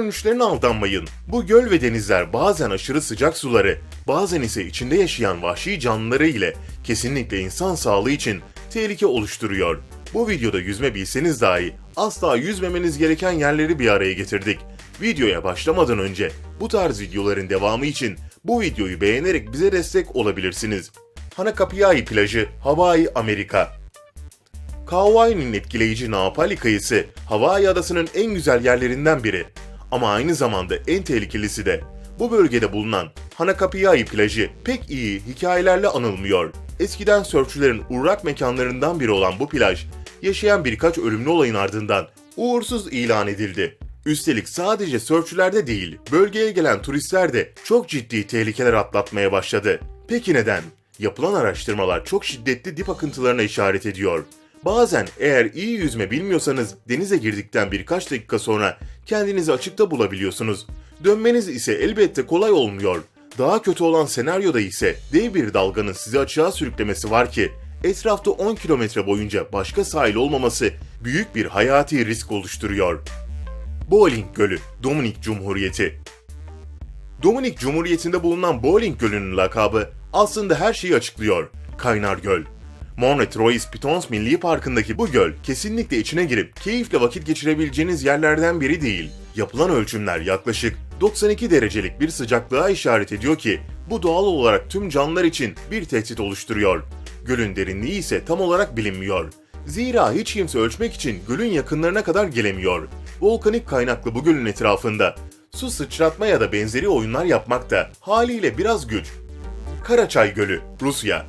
görünüşlerine aldanmayın. Bu göl ve denizler bazen aşırı sıcak suları, bazen ise içinde yaşayan vahşi canlıları ile kesinlikle insan sağlığı için tehlike oluşturuyor. Bu videoda yüzme bilseniz dahi asla yüzmemeniz gereken yerleri bir araya getirdik. Videoya başlamadan önce bu tarz videoların devamı için bu videoyu beğenerek bize destek olabilirsiniz. Hanakapiai plajı, Hawaii, Amerika. Kauai'nin etkileyici Naapali kıyısı, Hawaii adasının en güzel yerlerinden biri. Ama aynı zamanda en tehlikelisi de. Bu bölgede bulunan Hanakapiai plajı pek iyi hikayelerle anılmıyor. Eskiden sörfçülerin uğrak mekanlarından biri olan bu plaj, yaşayan birkaç ölümlü olayın ardından uğursuz ilan edildi. Üstelik sadece sörfçülerde değil, bölgeye gelen turistler de çok ciddi tehlikeler atlatmaya başladı. Peki neden? Yapılan araştırmalar çok şiddetli dip akıntılarına işaret ediyor. Bazen eğer iyi yüzme bilmiyorsanız denize girdikten birkaç dakika sonra kendinizi açıkta bulabiliyorsunuz. Dönmeniz ise elbette kolay olmuyor. Daha kötü olan senaryoda ise dev bir dalganın sizi açığa sürüklemesi var ki etrafta 10 kilometre boyunca başka sahil olmaması büyük bir hayati risk oluşturuyor. Bowling Gölü, Dominik Cumhuriyeti Dominik Cumhuriyeti'nde bulunan Bowling Gölü'nün lakabı aslında her şeyi açıklıyor. Kaynar Göl. Monret Royce Pitons Milli Parkı'ndaki bu göl kesinlikle içine girip keyifle vakit geçirebileceğiniz yerlerden biri değil. Yapılan ölçümler yaklaşık 92 derecelik bir sıcaklığa işaret ediyor ki bu doğal olarak tüm canlılar için bir tehdit oluşturuyor. Gölün derinliği ise tam olarak bilinmiyor. Zira hiç kimse ölçmek için gölün yakınlarına kadar gelemiyor. Volkanik kaynaklı bu gölün etrafında su sıçratma ya da benzeri oyunlar yapmak da haliyle biraz güç. Karaçay Gölü, Rusya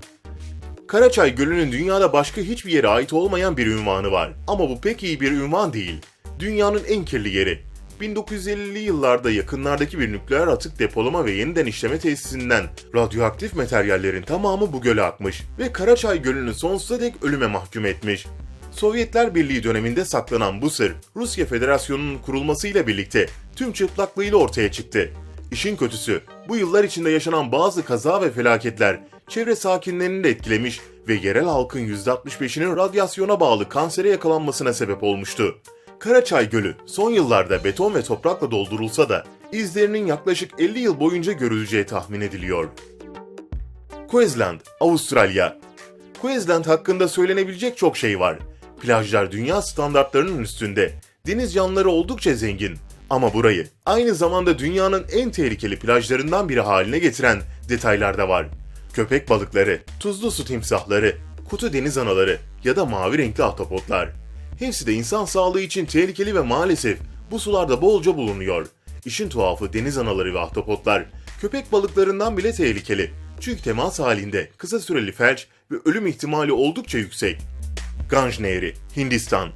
Karaçay Gölü'nün dünyada başka hiçbir yere ait olmayan bir ünvanı var. Ama bu pek iyi bir ünvan değil. Dünyanın en kirli yeri. 1950'li yıllarda yakınlardaki bir nükleer atık depolama ve yeniden işleme tesisinden radyoaktif materyallerin tamamı bu göle akmış ve Karaçay Gölü'nü sonsuza dek ölüme mahkum etmiş. Sovyetler Birliği döneminde saklanan bu sır, Rusya Federasyonu'nun kurulmasıyla birlikte tüm çıplaklığıyla ortaya çıktı. İşin kötüsü, bu yıllar içinde yaşanan bazı kaza ve felaketler çevre sakinlerini de etkilemiş ve yerel halkın %65'inin radyasyona bağlı kansere yakalanmasına sebep olmuştu. Karaçay Gölü son yıllarda beton ve toprakla doldurulsa da izlerinin yaklaşık 50 yıl boyunca görüleceği tahmin ediliyor. Queensland, Avustralya Queensland hakkında söylenebilecek çok şey var. Plajlar dünya standartlarının üstünde. Deniz canlıları oldukça zengin. Ama burayı aynı zamanda dünyanın en tehlikeli plajlarından biri haline getiren detaylar da var. Köpek balıkları, tuzlu su timsahları, kutu deniz anaları ya da mavi renkli ahtapotlar. Hepsi de insan sağlığı için tehlikeli ve maalesef bu sularda bolca bulunuyor. İşin tuhafı deniz anaları ve ahtapotlar köpek balıklarından bile tehlikeli. Çünkü temas halinde kısa süreli felç ve ölüm ihtimali oldukça yüksek. Ganj Nehri, Hindistan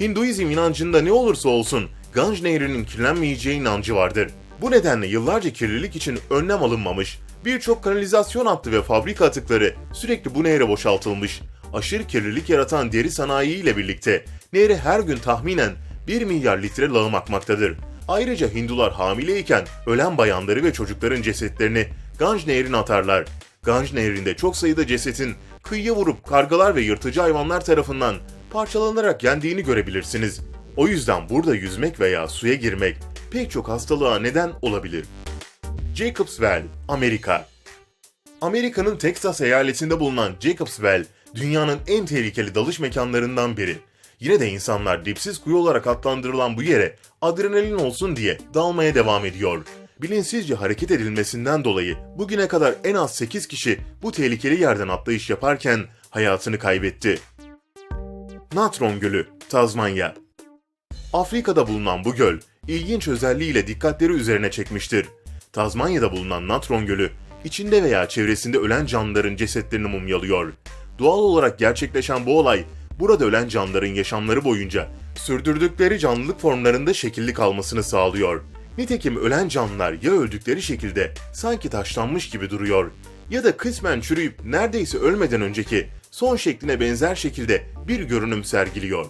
Hinduizm inancında ne olursa olsun Ganj Nehri'nin kirlenmeyeceği inancı vardır. Bu nedenle yıllarca kirlilik için önlem alınmamış, birçok kanalizasyon hattı ve fabrika atıkları sürekli bu nehre boşaltılmış. Aşırı kirlilik yaratan deri sanayi ile birlikte nehre her gün tahminen 1 milyar litre lağım akmaktadır. Ayrıca Hindular hamileyken ölen bayanları ve çocukların cesetlerini Ganj Nehri'ne atarlar. Ganj Nehri'nde çok sayıda cesetin kıyıya vurup kargalar ve yırtıcı hayvanlar tarafından parçalanarak yendiğini görebilirsiniz. O yüzden burada yüzmek veya suya girmek pek çok hastalığa neden olabilir. Jacobs Well, Amerika Amerika'nın Texas eyaletinde bulunan Jacobs Well, dünyanın en tehlikeli dalış mekanlarından biri. Yine de insanlar dipsiz kuyu olarak adlandırılan bu yere adrenalin olsun diye dalmaya devam ediyor. Bilinçsizce hareket edilmesinden dolayı bugüne kadar en az 8 kişi bu tehlikeli yerden atlayış yaparken hayatını kaybetti. Natron Gölü, Tazmanya Afrika'da bulunan bu göl, ilginç özelliğiyle dikkatleri üzerine çekmiştir. Tazmanya'da bulunan Natron Gölü, içinde veya çevresinde ölen canlıların cesetlerini mumyalıyor. Doğal olarak gerçekleşen bu olay, burada ölen canlıların yaşamları boyunca sürdürdükleri canlılık formlarında şekilli kalmasını sağlıyor. Nitekim ölen canlılar ya öldükleri şekilde sanki taşlanmış gibi duruyor ya da kısmen çürüyüp neredeyse ölmeden önceki son şekline benzer şekilde bir görünüm sergiliyor.